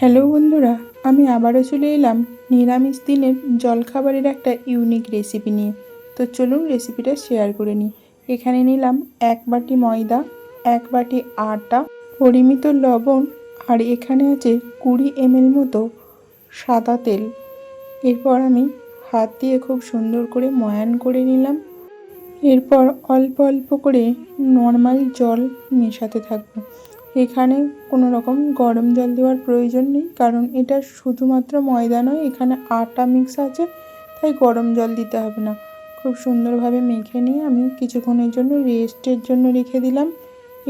Hello বন্ধুরা, আমি আবারও চলে এলাম নিরামিষ দিনের জলখাবারের একটা ইউনিক রেসিপি নিয়ে। তো চলুন রেসিপিটা শেয়ার করে নিই। এখানে নিলাম এক বাটি ময়দা, এক বাটি আটা, পরিমিত লবণ, আর এখানে আছে কুড়ি এমএল মতো সাদা তেল। এরপর আমি হাত দিয়ে খুব সুন্দর করে ময়ান করে নিলাম। এরপর অল্প অল্প করে নর্মাল জল মেশাতে থাকব। এখানে কোনো রকম গরম জল দেওয়ার প্রয়োজন নেই, কারণ এটা শুধুমাত্র ময়দা নয়, এখানে আটা মিক্স আছে, তাই গরম জল দিতে হবে না। খুব সুন্দরভাবে মেখে নিয়ে আমি কিছুক্ষণের জন্য রেস্টের জন্য রেখে দিলাম।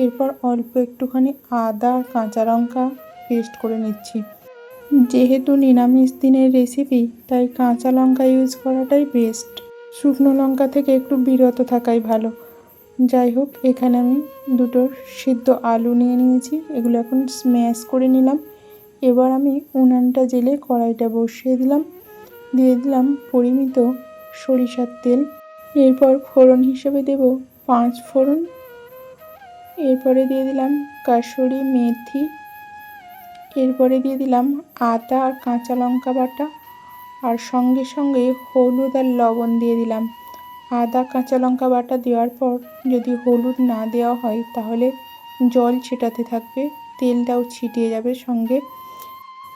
এরপর অল্প একটুখানি আদা কাঁচা লঙ্কা পেস্ট করে নিচ্ছি। যেহেতু নিরামিষ দিনের রেসিপি তাই কাঁচা লঙ্কা ইউজ করাটাই বেস্ট শুকনো লঙ্কা থেকে একটু বিরত থাকাই ভালো। যাই হোক এখানে আমি দুটো সিদ্ধ আলু নিয়ে নিয়েছি। এগুলো এখন স্ম্যাশ করে নিলাম। এবার আমি উনানটা জেলে কড়াইটা বসিয়ে দিলাম। দিয়ে দিলাম পরিমিত সরিষার তেল। এরপর ফোড়ন হিসেবে দেব পাঁচ ফোড়ন। এরপরে দিয়ে দিলাম কাসুরি মেথি। এরপরে দিয়ে দিলাম আদা আর কাঁচা লঙ্কা বাটা। আর সঙ্গে সঙ্গে হলুদ আর লবণ দিয়ে দিলাম। আদা, কাঁচা লঙ্কা বাটা দেওয়ার পর যদি হলুদ না দেওয়া হয়, তাহলে জল ছিটাতে থাকবে, তেলটাও ছিটিয়ে যাবে সঙ্গে।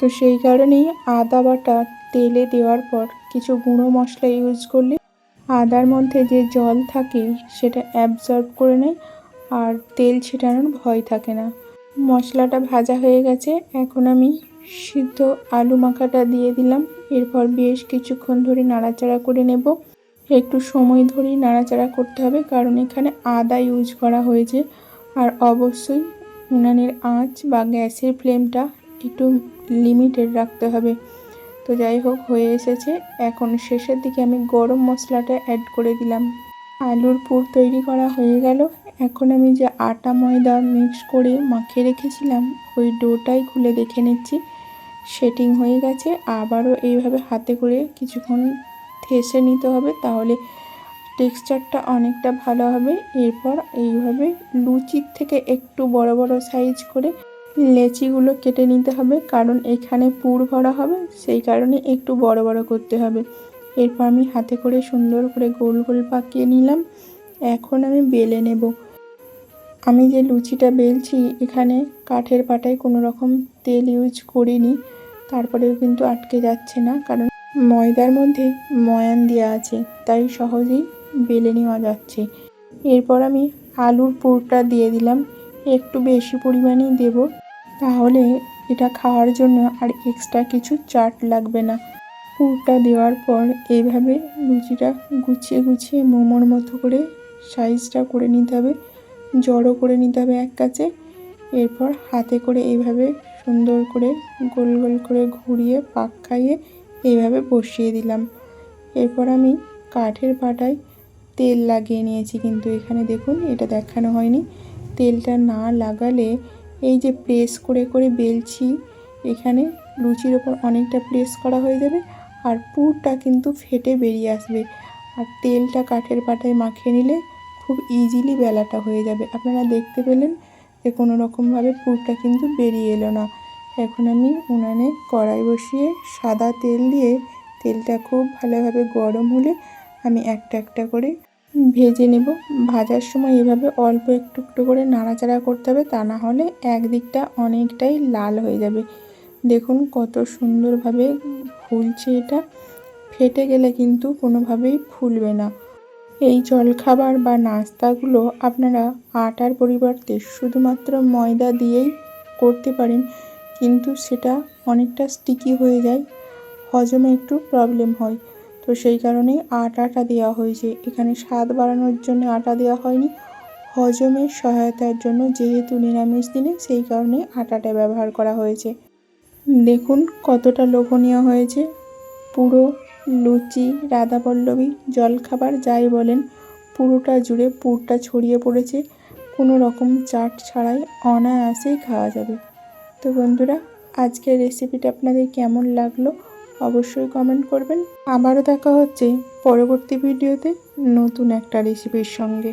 তো সেই কারণেই আদা বাটা তেলে দেওয়ার পর কিছু গুঁড়ো মশলা ইউজ করলে আদার মধ্যে যে জল থাকে, সেটা অ্যাবজর্ব করে নেয় আর তেল ছিটানোর ভয় থাকে না। মশলাটা ভাজা হয়ে গেছে, এখন আমি সিদ্ধ আলু মাখাটা দিয়ে দিলাম। এরপর বেশ কিছুক্ষণ ধরে নাড়াচাড়া করে নেব। একটু সময় ধরেই নাড়াচাড়া করতে হবে, কারণ এখানে আদা ইউজ করা হয়েছে। আর অবশ্যই উনানের আঁচ বা গ্যাসের ফ্লেমটা একটু লিমিটেড রাখতে হবে। তো যাই হোক, হয়ে এসেছে। এখন শেষের দিকে আমি গরম মশলাটা অ্যাড করে দিলাম। আলুর পুর তৈরি করা হয়ে গেল। এখন আমি যে আটা ময়দা মিক্স করে মাখিয়ে রেখেছিলাম, ওই ডোটাই খুলে দেখে নিচ্ছি। সেটিং হয়ে গেছে। আবারও এইভাবে হাতে করে কিছুক্ষণ থেসে নিতে হবে, তাহলে টেক্সচারটা অনেকটা ভালো হবে। এরপর এইভাবে লুচির থেকে একটু বড় বড় সাইজ করে লেচিগুলো কেটে নিতে হবে, কারণ এখানে পুর ভরা হবে, সেই কারণে একটু বড় বড় করতে হবে। এরপর আমি হাতে করে সুন্দর করে গোল গোল পাকিয়ে নিলাম। এখন আমি বেলে নেব। আমি যে লুচিটা বেলছি, এখানে কাঠের পাটায় কোনো রকম তেল ইউজ করিনি, তারপরেও কিন্তু আটকে যাচ্ছে না, কারণ ময়দার মধ্যে ময়ান দেওয়া আছে, তাই সহজেই বেলে নেওয়া যাচ্ছে। এরপর আমি আলুর পুরটা দিয়ে দিলাম, একটু বেশি পরিমাণেই দেব, তাহলে এটা খাওয়ার জন্য আর এক্সট্রা কিছু চাট লাগবে না। পুরটা দেওয়ার পর এইভাবে লুচিটা গুছিয়ে গুছিয়ে মোমোর মতো করে সাইজটা করে নিতে হবে, জড়ো করে নিতে হবে এক কাছে। এরপর হাতে করে এইভাবে সুন্দর করে গোল গোল করে ঘুরিয়ে, পাক খাইয়ে এইভাবে বসিয়ে দিলাম। এরপর আমি কাঠের পাটায় তেল লাগিয়ে নিয়েছি কিন্তু এখানে দেখুন এটা দেখানো হয়নি। তেলটা না লাগালে এই যে প্রেস করে করে বেলছি, এখানে লুচির ওপর অনেকটা প্রেস করা হয়ে যাবে আর পুরটা কিন্তু ফেটে বেরিয়ে আসবে। আর তেলটা কাঠের পাটায় মাখিয়ে নিলে খুব ইজিলি বেলাটা হয়ে যাবে। আপনারা দেখতে পেলেন যে কোনো রকমভাবে পুরটা কিন্তু বেরিয়ে এলো না। এখন আমি উনানে কড়াই বসিয়ে সাদা তেল দিয়ে তেলটা খুব ভালোভাবে গরম হলে আমি একটা একটা করে ভেজে নেব। ভাজার সময় এভাবে অল্প একটু একটু করে নাড়াচাড়া করতে হবে, তা না হলে একদিকটা অনেকটাই লাল হয়ে যাবে। দেখুন কত সুন্দরভাবে ফুলছে এটা। ফেটে গেলে কিন্তু কোনোভাবেই ফুলবে না। এই জলখাবার বা নাস্তাগুলো আপনারা আটার পরিবর্তে শুধুমাত্র ময়দা দিয়েই করতে পারেন। কিন্তু সেটা অনেকটা স্টিকি হয়ে যায়। হজমে একটু প্রবলেম হয়। তো সেই কারণেই আটাটা দেওয়া হয়েছে। এখানে স্বাদ বাড়ানোর জন্য আটা দেওয়া হয়নি। হজমের সহায়তার জন্য যেহেতু নিরামিষ দিনে সেই কারণে আটাটা ব্যবহার করা হয়েছে। দেখুন কতটা লোভনীয় হয়েছে। পুরো লুচি, রাধাপল্লবী, জলখাবার যাই বলেন, পুরোটা জুড়ে পুরটা ছড়িয়ে পড়েছে। কোনো রকম চাট ছাড়াই অনায়াসেই খাওয়া যাবে। তো বন্ধুরা, আজকের রেসিপিটা আপনাদের কেমন লাগল অবশ্যই কমেন্ট করবেন। আবারও দেখা হচ্ছে পরবর্তী ভিডিওতে নতুন একটা রেসিপির সঙ্গে।